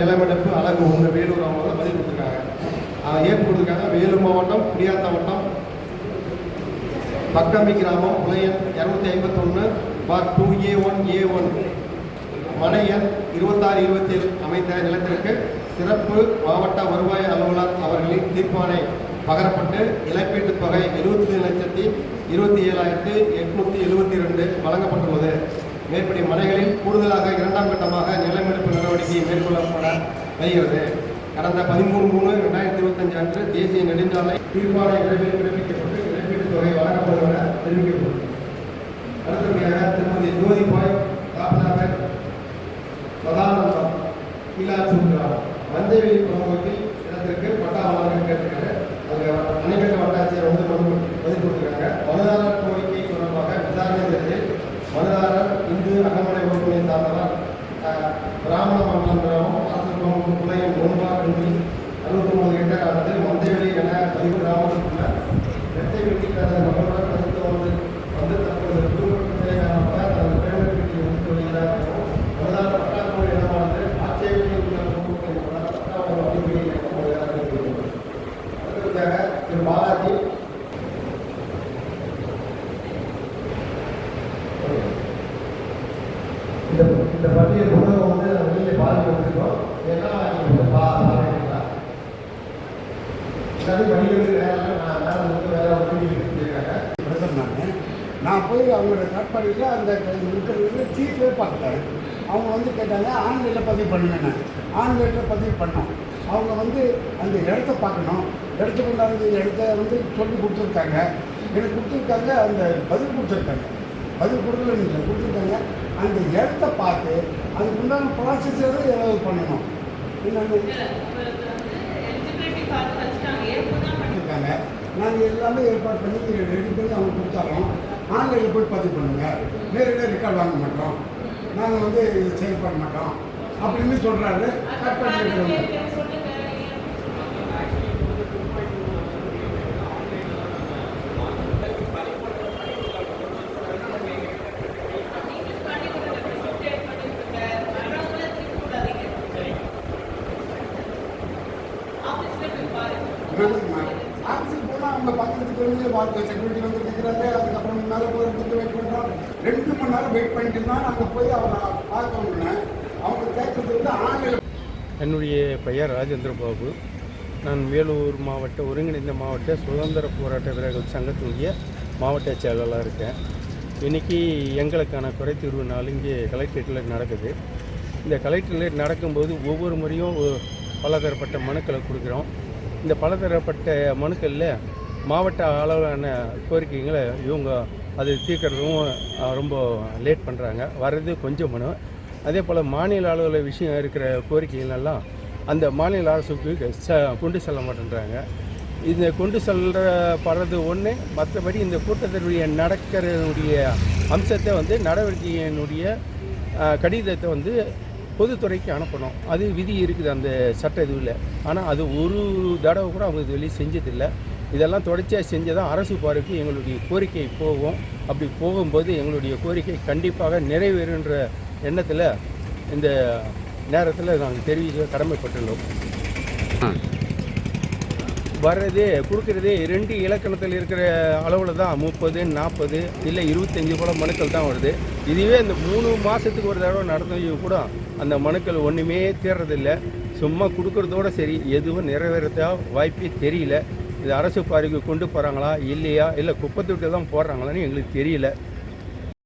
நிலமெடுப்பு அழகு ஒன்று வேலூர் அவங்க தான் பதில் கொடுத்துருக்காங்க. ஏன் கொடுத்துருக்காங்க. வேலூர் மாவட்டம் குடியாத்தா வட்டம். பக்கம்பி கிராமம் புலையன் இரநூத்தி ஐம்பத்தொன்று பார் two A one A one. மனை எண் இருபத்தாறு இருபத்தி அமைந்த நிலத்திற்கு சிறப்பு மாவட்ட வருவாய் அலுவலர் அவர்களின் தீர்ப்பானை பகரப்பட்டு இழப்பீட்டுத் தொகை எழுபத்தி லட்சத்தி இருபத்தி ஏழாயிரத்தி எட்நூற்றி எழுபத்தி ரெண்டு வழங்கப்பட்டுள்ளது. மேற்படி மனைகளில் கூடுதலாக இரண்டாம் கட்டமாக நிலமெடுப்பு நடவடிக்கை மேற்கொள்ளப்பட வருகிறது கடந்த பதிமூணு மூணு ரெண்டாயிரத்தி இருபத்தஞ்சு அன்று தேசிய நெடுஞ்சாலை தீர்ப்பாணை விரைவில் பிறப்பிக்கப்பட்டு இழப்பீட்டுத் தொகை வழங்கப்படும் என தெரிவிக்கப்பட்டுள்ளது. இந்து அகமனை வகுப்பினை சார்ந்தவர் பிராமண மண்டலம் கிராமம் அரசு புலையம் ஒன்பார் என்று அறுபத்தி ஒன்பது ஹெக்டேர் ஆனது மந்தைவெளி என பதிவு கிராமத்துக்குள்ள இரட்டை வெட்டி தனது மகளுடன் கருத்து வந்து வந்து தற்போது குடும்பத்துக்கு தேவையான பல தனது பேரனுக்கு ஒதுக்கி வருகிறார் எனவும் முதலாளர் பட்டாக்குடி இடமானது ஆட்சேபத்தில் உள்ள பொருட்கள் பல பட்டாளர் வட்டிகளை இயக்கப்படுவதாக திரு பாலாஜி இந்த இந்த பள்ளியில் புத்தகம் வந்து நம்ம வெளியில் பாதிக்க வச்சுருக்கோம். ஏன்னா நீங்கள் பா பாருங்களா. வேலை நான் வேலை வந்து வேலை வந்து சொல்லியிருக்காங்க நான். நான் போய் அவங்களோட கற்பனையில் அந்த இருக்கிறவங்க சீட்டில் பார்த்தேன் அவங்க வந்து கேட்டாங்க ஆன்லைனில் பதிவு பண்ணுங்கன்னு ஆன்லைனில் பதிவு பண்ணோம். அவங்க வந்து அந்த இடத்த பார்க்கணும். இடத்த கொண்டாந்து இடத்த வந்து சொல்லி கொடுத்துருக்காங்க. எனக்கு கொடுத்துருக்காங்க அந்த பதில் கொடுத்துருக்காங்க. பதில் கொடுக்கலன்னு இல்லை கொடுத்துருக்காங்க. அந்த இடத்த பார்த்து அதுக்கு உண்டான ப்ராசஸ் ஏதாவது பண்ணணும். இருக்காங்க நாங்கள் எல்லாமே ஏற்பாடு பண்ணி ரெடி பண்ணி அவங்க கொடுத்தாரோம் ஆன்லைனில் போய் பதிவு பண்ணுங்க. நேரடியாக ரெக்கார்ட் வாங்க மாட்டோம். நாங்கள் வந்து செயல்பட மாட்டோம். அப்படின்னு சொல்கிறாரு கட் பண்ணி வந்து வாழ்க்கை செக்யூரிட்டி வந்து இருக்கிறாரு அதுக்கப்புறம் மேலே போகிறதுக்கு வெயிட் பண்ணுறோம் ரெண்டு மணி நேரம் வெயிட் பண்ணிட்டு தான் நாங்கள் போய் அவரை பார்க்க முடியல அவங்க கேட்கறது வந்து ஆன்லைனில் என்னுடைய பெயர் ராஜேந்திர பாபு. நான் வேலூர் மாவட்ட ஒருங்கிணைந்த மாவட்ட சுதந்திர போராட்ட வீரர்கள் சங்கத்தினுடைய மாவட்ட செயலாளராக இருக்கேன். இன்றைக்கி எங்களுக்கான குறைதீர்வு நாள் இங்கே கலெக்டரேட்டில் நடக்குது. இந்த கலெக்டரேட் நடக்கும்போது ஒவ்வொரு முறையும் பலதரப்பட்ட மனுக்களை கொடுக்குறோம். இந்த பலதரப்பட்ட மனுக்களில் மாவட்ட அளவிலான கோரிக்கைகளை இவங்க அது தீர்க்கறதும் ரொம்ப லேட் பண்ணுறாங்க வர்றது கொஞ்சம் மனு அதே போல் மாநில அளவில் விஷயம் இருக்கிற கோரிக்கைகள் எல்லாம் அந்த மாநில அரசுக்கு ச கொண்டு செல்ல மாட்டேன்றாங்க. இந்த கொண்டு செல்ற படுறது ஒன்று மற்றபடி இந்த கூட்டத்தினுடைய நடக்கிறதுடைய அம்சத்தை வந்து நடவடிக்கையினுடைய கடிதத்தை வந்து பொதுத்துறைக்கு அனுப்பணும். அது விதி இருக்குது அந்த சட்ட இதுவில் ஆனால் அது ஒரு தடவை கூட அவங்க இது வெளியே செஞ்சதில்லை. இதெல்லாம் தொடர்ச்சியாக செஞ்சதான் அரசு பார்வைக்கு எங்களுடைய கோரிக்கை போகும். அப்படி போகும்போது எங்களுடைய கோரிக்கை கண்டிப்பாக நிறைவேறுன்ற எண்ணத்தில் இந்த நேரத்தில் நாங்கள் தெரிவிக்க கடமைப்பட்டுள்ளோம். வர்றதே கொடுக்குறதே ரெண்டு இலக்கணத்தில் இருக்கிற அளவில் தான் முப்பது நாற்பது இல்லை இருபத்தஞ்சி கூட மனுக்கள் தான் வருது. இதுவே இந்த மூணு மாதத்துக்கு ஒரு தடவை நடந்தவங்க கூட அந்த மனுக்கள் ஒன்றுமே தேர்றதில்லை. சும்மா கொடுக்குறதோட சரி எதுவும் நிறைவேறதா வாய்ப்பே தெரியல. இது அரசு பார்வைக்கு கொண்டு போகிறாங்களா இல்லையா? இல்லை குப்பை தொட்டி தான் போடுறாங்களான்னு எங்களுக்கு தெரியல.